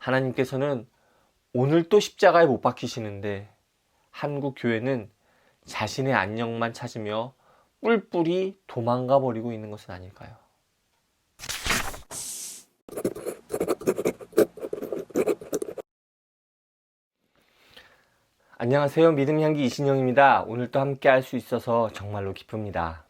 하나님께서는 오늘 또 십자가에 못 박히시는데 한국 교회는 자신의 안녕만 찾으며 뿔뿔이 도망가 버리고 있는 것은 아닐까요? 안녕하세요. 믿음 향기 이신영입니다. 오늘 또 함께 할 수 있어서 정말로 기쁩니다.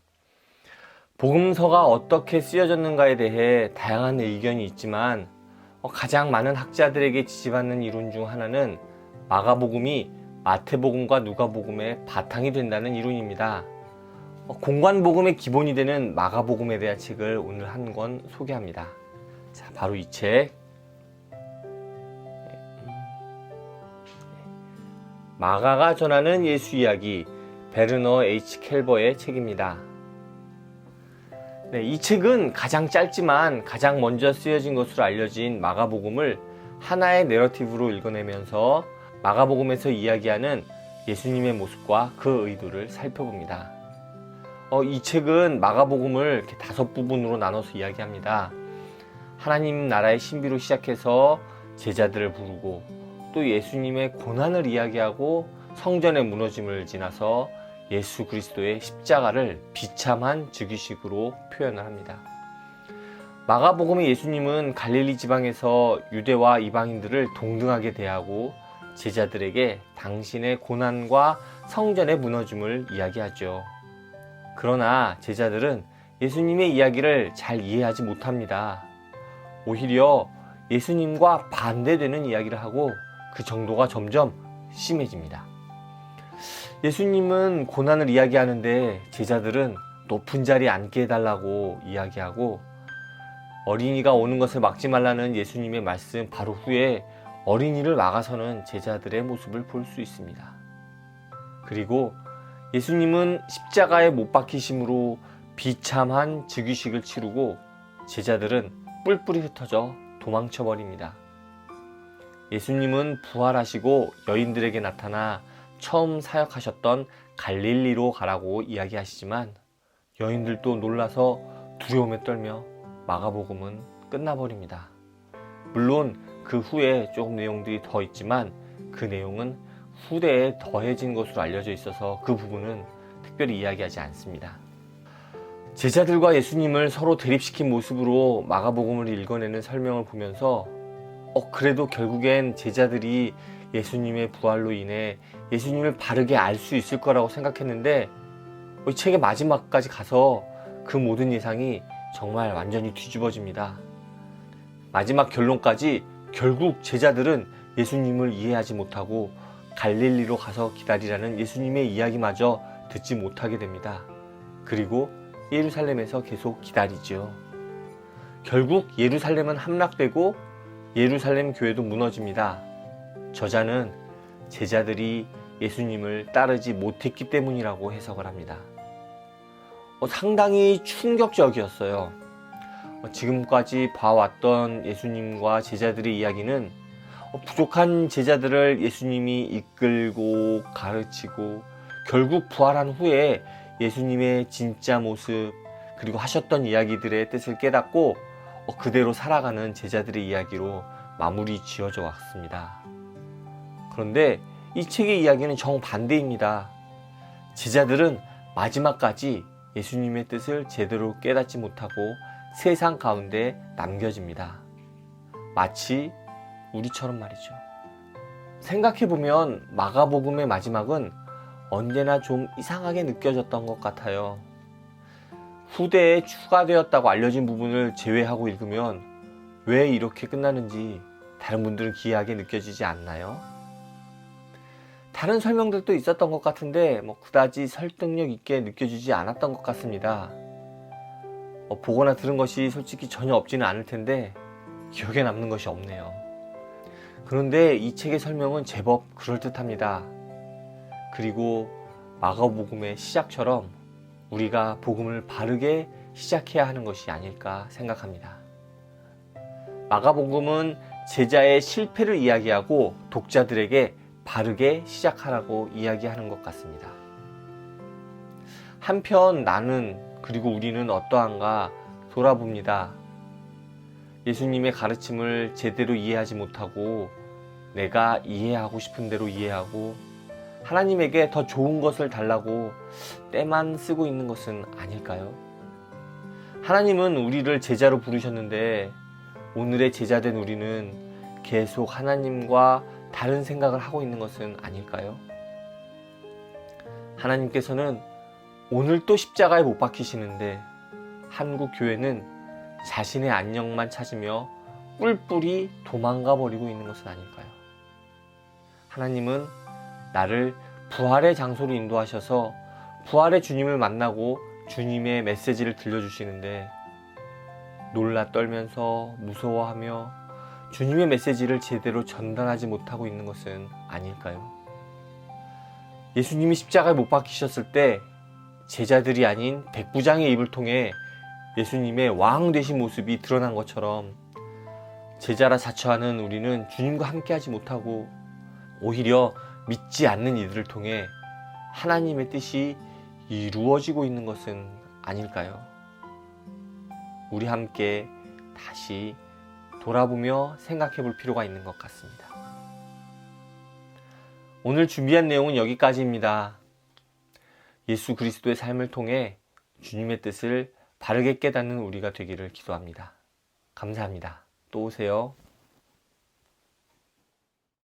복음서가 어떻게 쓰여졌는가에 대해 다양한 의견이 있지만 어, 가장 많은 학자들에게 지지받는 이론 중 하나는 마가복음이 마태복음과 누가복음의 바탕이 된다는 이론입니다. 어, 공관복음의 기본이 되는 마가복음에 대한 책을 오늘 한 권 소개합니다. 자, 바로 이 책. 마가가 전하는 예수 이야기 베르너 H 켈버의 책입니다. 네, 이 책은 가장 짧지만 가장 먼저 쓰여진 것으로 알려진 마가복음을 하나의 내러티브로 읽어내면서 마가복음에서 이야기하는 예수님의 모습과 그 의도를 살펴봅니다. 어, 이 책은 마가복음을 다섯 부분으로 나눠서 이야기합니다. 하나님 나라의 신비로 시작해서 제자들을 부르고 또 예수님의 고난을 이야기하고 성전의 무너짐을 지나서 예수 그리스도의 십자가를 비참한 즉위식으로 표현을 합니다. 마가복음의 예수님은 갈릴리 지방에서 유대와 이방인들을 동등하게 대하고 제자들에게 당신의 고난과 성전의 무너짐을 이야기하죠. 그러나 제자들은 예수님의 이야기를 잘 이해하지 못합니다. 오히려 예수님과 반대되는 이야기를 하고 그 정도가 점점 심해집니다. 예수님은 고난을 이야기하는데 제자들은 높은 자리에 앉게 해달라고 이야기하고 어린이가 오는 것을 막지 말라는 예수님의 말씀 바로 후에 어린이를 막아서는 제자들의 모습을 볼 수 있습니다. 그리고 예수님은 십자가에 못 박히심으로 비참한 즉위식을 치르고 제자들은 뿔뿔이 흩어져 도망쳐 버립니다. 예수님은 부활하시고 여인들에게 나타나 처음 사역하셨던 갈릴리로 가라고 이야기하시지만 여인들도 놀라서 두려움에 떨며 마가복음은 끝나버립니다. 물론 그 후에 조금 내용들이 더 있지만 그 내용은 후대에 더해진 것으로 알려져 있어서 그 부분은 특별히 이야기하지 않습니다. 제자들과 예수님을 서로 대립시킨 모습으로 마가복음을 읽어내는 설명을 보면서 어, 그래도 결국엔 제자들이 예수님의 부활로 인해 예수님을 바르게 알 수 있을 거라고 생각했는데 이 책의 마지막까지 가서 그 모든 예상이 정말 완전히 뒤집어집니다. 마지막 결론까지 결국 제자들은 예수님을 이해하지 못하고 갈릴리로 가서 기다리라는 예수님의 이야기마저 듣지 못하게 됩니다. 그리고 예루살렘에서 계속 기다리죠. 결국 예루살렘은 함락되고 예루살렘 교회도 무너집니다. 저자는 제자들이 예수님을 따르지 못했기 때문이라고 해석을 합니다. 어, 상당히 충격적이었어요. 어, 지금까지 봐왔던 예수님과 제자들의 이야기는 어, 부족한 제자들을 예수님이 이끌고 가르치고 결국 부활한 후에 예수님의 진짜 모습 그리고 하셨던 이야기들의 뜻을 깨닫고 어, 그대로 살아가는 제자들의 이야기로 마무리 지어져 왔습니다. 그런데 이 책의 이야기는 정반대입니다. 제자들은 마지막까지 예수님의 뜻을 제대로 깨닫지 못하고 세상 가운데 남겨집니다. 마치 우리처럼 말이죠. 생각해보면 마가복음의 마지막은 언제나 좀 이상하게 느껴졌던 것 같아요. 후대에 추가되었다고 알려진 부분을 제외하고 읽으면 왜 이렇게 끝나는지 다른 분들은 기이하게 느껴지지 않나요? 다른 설명들도 있었던 것 같은데 뭐 그다지 설득력 있게 느껴지지 않았던 것 같습니다. 어, 보거나 들은 것이 솔직히 전혀 없지는 않을 텐데 기억에 남는 것이 없네요. 그런데 이 책의 설명은 제법 그럴듯합니다. 그리고 마가복음의 시작처럼 우리가 복음을 바르게 시작해야 하는 것이 아닐까 생각합니다. 마가복음은 제자의 실패를 이야기하고 독자들에게 바르게 시작하라고 이야기하는 것 같습니다. 한편 나는 그리고 우리는 어떠한가 돌아봅니다. 예수님의 가르침을 제대로 이해하지 못하고 내가 이해하고 싶은 대로 이해하고 하나님에게 더 좋은 것을 달라고 때만 쓰고 있는 것은 아닐까요? 하나님은 우리를 제자로 부르셨는데 오늘의 제자된 우리는 계속 하나님과 다른 생각을 하고 있는 것은 아닐까요? 하나님께서는 오늘 또 십자가에 못 박히시는데 한국 교회는 자신의 안녕만 찾으며 뿔뿔이 도망가 버리고 있는 것은 아닐까요? 하나님은 나를 부활의 장소로 인도하셔서 부활의 주님을 만나고 주님의 메시지를 들려주시는데 놀라 떨면서 무서워하며 주님의 메시지를 제대로 전달하지 못하고 있는 것은 아닐까요? 예수님이 십자가에 못 박히셨을 때 제자들이 아닌 백부장의 입을 통해 예수님의 왕 되신 모습이 드러난 것처럼 제자라 자처하는 우리는 주님과 함께하지 못하고 오히려 믿지 않는 이들을 통해 하나님의 뜻이 이루어지고 있는 것은 아닐까요? 우리 함께 다시 돌아보며 생각해 볼 필요가 있는 것 같습니다. 오늘 준비한 내용은 여기까지입니다. 예수 그리스도의 삶을 통해 주님의 뜻을 바르게 깨닫는 우리가 되기를 기도합니다. 감사합니다. 또 오세요.